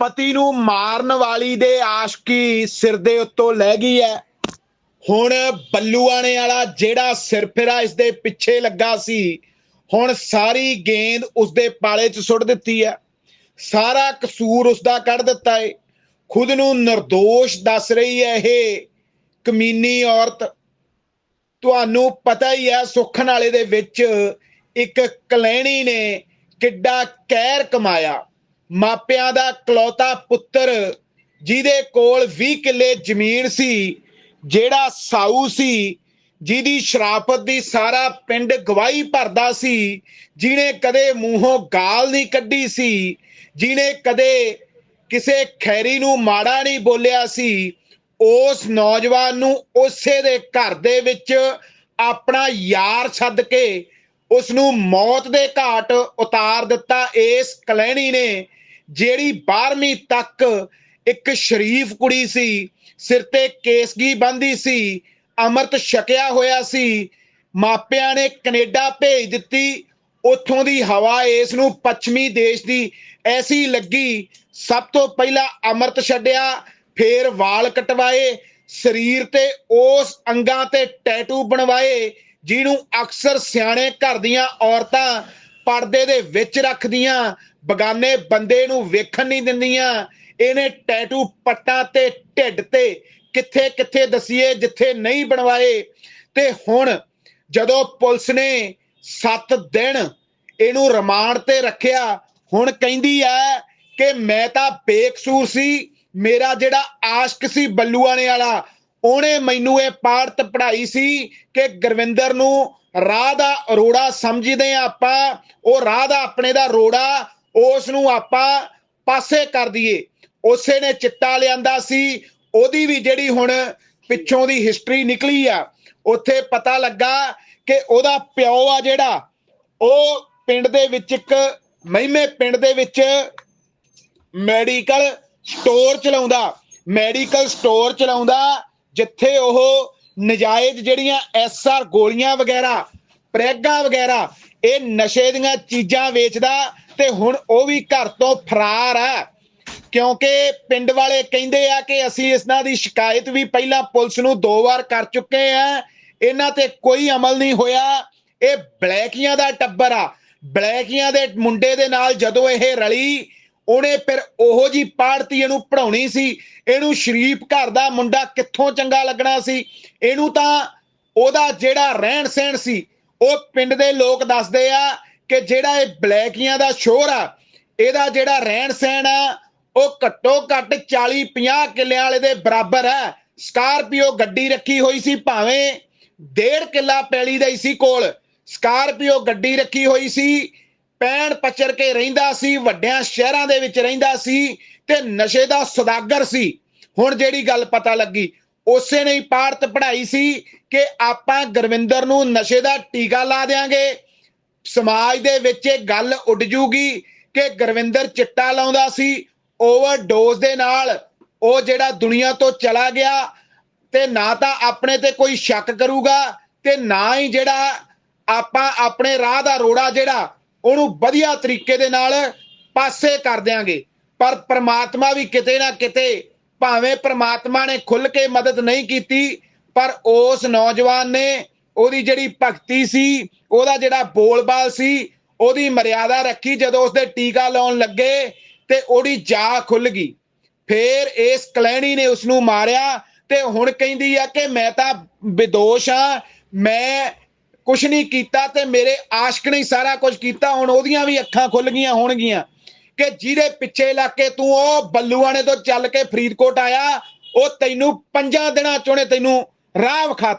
ਪਤੀ ਨੂੰ ਮਾਰਨ ਵਾਲੀ ਦੇ ਆਸ਼ਕੀ ਸਿਰ ਦੇ ਉੱਤੋਂ ਲੈ ਗਈ ਹੈ ਹੁਣ ਬੱਲੂਆਣੇ ਵਾਲਾ ਜਿਹੜਾ ਸਿਰਫਿਰਾ ਇਸ ਦੇ ਪਿੱਛੇ ਲੱਗਾ ਸੀ, ਹੁਣ ਸਾਰੀ ਗੇਂਦ ਉਸ ਦੇ ਪਾਲੇ 'ਚ ਸੁੱਟ ਦਿੱਤੀ ਹੈ ਸਾਰਾ ਕਸੂਰ ਉਸ ਦਾ ਕੱਢ ਦਿੱਤਾ ਏ। ਖੁਦ ਨੂੰ નિર્ਦੋਸ਼ ਦੱਸ ਰਹੀ ਹੈ ਇਹ ਕਮੀਨੀ ਔਰਤ। ਤੁਹਾਨੂੰ ਪਤਾ ਹੀ ਹੈ ਸੁੱਖ ਨਾਲੇ ਦੇ ਵਿੱਚ ਇੱਕ ਕਲੈਣੀ ਨੇ ਕਿੱਡਾ ਕਹਿਰ ਕਮਾਇਆ। ਮਾਪਿਆਂ ਦਾ ਕਲੌਤਾ ਪੁੱਤਰ, ਜਿਹਦੇ ਕੋਲ 20 ਕਿੱਲੇ ਜ਼ਮੀਨ ਸੀ, ਜਿਹੜਾ ਸਾਊ ਸੀ, ਜਿਹਦੀ ਸ਼ਰਾਫਤ ਦੀ ਸਾਰਾ ਪਿੰਡ ਗਵਾਹੀ ਭਰਦਾ ਸੀ, ਜਿਹਨੇ ਕਦੇ ਮੂੰਹੋਂ ਗਾਲ ਨਹੀਂ ਕੱਢੀ ਸੀ, ਜਿਹਨੇ ਕਦੇ ਕਿਸੇ ਖੈਰੀ ਨੂੰ ਮਾੜਾ ਨਹੀਂ ਬੋਲਿਆ ਸੀ, ਉਸ ਨੌਜਵਾਨ ਨੂੰ ਉਸੇ ਦੇ ਘਰ ਦੇ ਵਿੱਚ ਆਪਣਾ ਯਾਰ ਛੱਡ ਕੇ ਉਸ ਨੂੰ ਮੌਤ ਦੇ ਘਾਟ ਉਤਾਰ ਦਿੱਤਾ। ਇਸ ਕਲੈਣੀ ਨੇ ਜਿਹੜੀ 12ਵੀਂ ਤੱਕ ਇੱਕ ਸ਼ਰੀਫ ਕੁੜੀ ਸੀ, ਸਿਰ ਤੇ ਕੇਸਗੀ ਬੰਦੀ ਸੀ, ਅੰਮ੍ਰਿਤ ਛਕਿਆ ਹੋਇਆ ਸੀ, ਮਾਪਿਆਂ ਨੇ ਕੈਨੇਡਾ ਭੇਜ ਦਿੱਤੀ, ਉੱਥੋਂ ਦੀ ਹਵਾ ਇਸ ਨੂੰ ਪੱਛਮੀ ਦੇਸ਼ ਦੀ ਐਸੀ ਲੱਗੀ, ਸਭ ਤੋਂ ਪਹਿਲਾਂ ਅੰਮ੍ਰਿਤ ਛੱਡਿਆ, ਫੇਰ ਵਾਲ ਕਟਵਾਏ, ਸਰੀਰ ਤੇ ਉਸ ਅੰਗਾਂ ਤੇ ਟੈਟੂ ਬਣਵਾਏ, ਜਿਹਨੂੰ ਅਕਸਰ ਸਿਆਣੇ ਘਰ ਦੀਆਂ ਔਰਤਾਂ ਪਰਦੇ ਦੇ ਵਿੱਚ ਰੱਖਦੀਆਂ, ਬਗਾਨੇ ਬੰਦੇ ਨੂੰ ਵੇਖਣ ਨਹੀਂ ਦਿੰਦੀਆਂ। ਇਹਨੇ ਟੈਟੂ ਪੱਟਾਂ ਤੇ ਢਿੱਡ ਤੇ ਕਿੱਥੇ ਕਿੱਥੇ ਦਸੀਏ, ਜਿੱਥੇ ਨਹੀਂ ਬਣਵਾਏ। ਤੇ ਹੁਣ ਜਦੋਂ ਪੁਲਿਸ ਨੇ 7 ਦਿਨ ਇਹਨੂੰ ਰਿਮਾਂਡ ਤੇ ਰੱਖਿਆ, ਹੁਣ ਕਹਿੰਦੀ ਹੈ ਕਿ ਮੈਂ ਤਾਂ ਬੇਕਸੂਰ ਸੀ। ਮੇਰਾ ਜਿਹੜਾ ਆਸ਼ਕ ਸੀ ਬੱਲੂਆਣੇ ਵਾਲਾ, ਉਹਨੇ ਮੈਨੂੰ ਇਹ ਪਾੜਤ ਪੜਾਈ ਸੀ ਕਿ ਗੁਰਵਿੰਦਰ ਨੂੰ ਰਾਹ ਦਾ ਰੋੜਾ ਸਮਝਦੇ ਆ ਆਪਾਂ, ਉਹ ਰਾਹ ਦਾ ਆਪਣੇ ਦਾ ਰੋੜਾ ਉਸ ਨੂੰ ਆਪਾਂ ਪਾਸੇ ਕਰ ਦਈਏ। ਉਸੇ ਨੇ ਚਿੱਟਾ ਲਿਆਂਦਾ ਸੀ, ਉਹਦੀ ਵੀ ਜਿਹੜੀ ਹੁਣ ਪਿੱਛੋਂ ਦੀ ਹਿਸਟਰੀ ਨਿਕਲੀ ਆ, ਉੱਥੇ ਪਤਾ ਲੱਗਾ ਕਿ ਉਹਦਾ ਪਿਓ ਆ ਜਿਹੜਾ, ਉਹ ਪਿੰਡ ਦੇ ਵਿੱਚ ਇੱਕ ਮਹਿਮੇ ਪਿੰਡ ਦੇ ਵਿੱਚ ਮੈਡੀਕਲ ਸਟੋਰ ਚਲਾਉਂਦਾ ਮੈਡੀਕਲ ਸਟੋਰ ਚਲਾਉਂਦਾ, ਜਿੱਥੇ ਉਹ ਨਜਾਇਜ਼ ਜਿਹੜੀਆਂ ਐਸਆਰ ਗੋਲੀਆਂ ਵਗੈਰਾ, ਪ੍ਰੈਗਾ ਵਗੈਰਾ, ਇਹ ਨਸ਼ੇ ਦੀਆਂ ਚੀਜ਼ਾਂ ਵੇਚਦਾ ਤੇ ਹੁਣ ਉਹ ਵੀ ਘਰ ਤੋਂ ਫਰਾਰ ਆ ਕਿਉਂਕਿ ਪਿੰਡ ਵਾਲੇ ਕਹਿੰਦੇ ਆ ਕਿ ਅਸੀਂ ਇਸਨਾਂ ਦੀ ਸ਼ਿਕਾਇਤ ਵੀ ਪਹਿਲਾਂ ਪੁਲਿਸ ਨੂੰ ਦੋ ਵਾਰ ਕਰ ਚੁੱਕੇ ਆ। ਇਹਨਾਂ ਤੇ ਕੋਈ ਅਮਲ ਨਹੀਂ ਹੋਇਆ। ਇਹ ਬਲੈਕੀਆਂ ਦਾ ਟੱਬਰ ਆ। ਬਲੈਕੀਆਂ ਦੇ ਮੁੰਡੇ ਦੇ ਨਾਲ ਜਦੋਂ ਇਹ ਰਲੀ ਉਹਨੇ ਫਿਰ ਉਹੋ ਜੀ ਪਾੜਤੀ ਇਹਨੂੰ ਪੜਾਉਣੀ ਸੀ, ਇਹਨੂੰ ਸ਼ਰੀਫ ਘਰ ਦਾ ਮੁੰਡਾ ਕਿੱਥੋਂ ਚੰਗਾ ਲੱਗਣਾ ਸੀ, ਇਹਨੂੰ ਤਾਂ ਉਹਦਾ ਜਿਹੜਾ ਰਹਿਣ ਸਹਿਣ ਸੀ, ਉਹ ਪਿੰਡ ਦੇ ਲੋਕ ਦੱਸਦੇ ਆ ਕਿ ਜਿਹੜਾ ਇਹ ਬਲੈਕੀਆਂ ਦਾ ਸ਼ੋਰ ਆ, ਇਹਦਾ ਜਿਹੜਾ ਰਹਿਣ ਸਹਿਣ ਆ, ਉਹ ਘੱਟੋ ਘੱਟ 40 50 ਕਿੱਲਿਆਂ ਵਾਲੇ ਦੇ ਬਰਾਬਰ ਹੈ ਸਕਾਰਪੀਓ ਗੱਡੀ ਰੱਖੀ ਹੋਈ ਸੀ ਭਾਵੇਂ ਡੇਢ ਕਿੱਲਾ ਪੈਲੀ ਦਾ ਹੀ ਸੀ ਕੋਲ, ਸਕਾਰਪੀਓ ਗੱਡੀ ਰੱਖੀ ਹੋਈ ਸੀ ਪੈਣ ਪਚਰ ਕੇ ਰਹਿੰਦਾ ਸੀ, ਵੱਡਿਆਂ ਸ਼ਹਿਰਾਂ ਦੇ ਵਿੱਚ ਰਹਿੰਦਾ ਸੀ ਤੇ ਨਸ਼ੇ ਦਾ ਸੌਦਾਗਰ ਸੀ। ਹੁਣ ਜਿਹੜੀ ਗੱਲ ਪਤਾ ਲੱਗੀ, ਉਸੇ ਨੇ ਹੀ ਪਾੜਤ ਪੜਾਈ ਸੀ ਕਿ ਆਪਾਂ ਗੁਰਵਿੰਦਰ ਨੂੰ ਨਸ਼ੇ ਦਾ ਟੀਕਾ ਲਾ ਦੇਾਂਗੇ ਸਮਾਜ ਦੇ ਵਿੱਚ ਇਹ ਗੱਲ ਉੱਡ ਜੂਗੀ ਕਿ ਗੁਰਵਿੰਦਰ ਚਿੱਟਾ ਲਾਉਂਦਾ ਸੀ, ਓਵਰਡੋਜ਼ ਦੇ ਨਾਲ ਉਹ ਜਿਹੜਾ ਦੁਨੀਆ ਤੋਂ ਚਲਾ ਗਿਆ ਤੇ ਨਾ ਤਾਂ ਆਪਣੇ ਤੇ ਕੋਈ ਸ਼ੱਕ ਕਰੂਗਾ ਤੇ ਨਾ ਹੀ ਜਿਹੜਾ ਆਪਾਂ ਆਪਣੇ ਰਾਹ ਦਾ ਰੋੜਾ ਜਿਹੜਾ ਉਹਨੂੰ ਵਧੀਆ ਤਰੀਕੇ ਦੇ ਨਾਲ ਪਾਸੇ ਕਰ ਦਿਆਂਗੇ। ਪਰ ਪ੍ਰਮਾਤਮਾ ਵੀ ਕਿਤੇ ਨਾ ਕਿਤੇ ਭਾਵੇਂ ਪ੍ਰਮਾਤਮਾ ਨੇ ਖੁੱਲ ਕੇ ਮਦਦ ਨਹੀਂ ਕੀਤੀ, ਪਰ ਉਸ ਨੌਜਵਾਨ ਨੇ ਉਹਦੀ ਜਿਹੜੀ ਭਗਤੀ ਸੀ, ਉਹਦਾ ਜਿਹੜਾ ਬੋਲਬਾਲ ਸੀ, ਉਹਦੀ ਮਰਿਆਦਾ ਰੱਖੀ, ਜਦੋਂ ਉਸਦੇ ਟੀਕਾ ਲਾਉਣ ਲੱਗੇ ਤੇ ਉਹਦੀ ਜਾ ਖੁੱਲ ਗਈ। ਫੇਰ ਇਸ ਕਲੈਣੀ ਨੇ ਉਸ ਨੂੰ ਮਾਰਿਆ ਤੇ ਹੁਣ ਕਹਿੰਦੀ ਆ ਕਿ ਮੈਂ ਤਾਂ ਵਿਦੋਸ਼ ਆ ਮੈਂ ਕੁਛ ਨਹੀਂ ਕੀਤਾ ਤੇ ਮੇਰੇ ਆਸ਼ਕ ਨੇ ਸਾਰਾ ਕੁਝ ਕੀਤਾ, ਹੁਣ ਉਹਦੀਆਂ ਵੀ ਅੱਖਾਂ ਖੁੱਲ ਗਈਆਂ ਹੋਣਗੀਆਂ। ਕਿ ਜਿਹਦੇ ਪਿੱਛੇ ਲੱਗ ਕੇ ਤੂੰ ਉਹ ਬੱਲੂਆਣੇ ਤੋਂ ਚੱਲ ਕੇ ਫਰੀਦਕੋਟ ਆਇਆ, ਉਹ ਤੈਨੂੰ ਪੰਜਾਂ ਦਿਨਾਂ ਚੋਂ ਤੈਨੂੰ ਰਾਹ ਵਿਖਾਤਾ।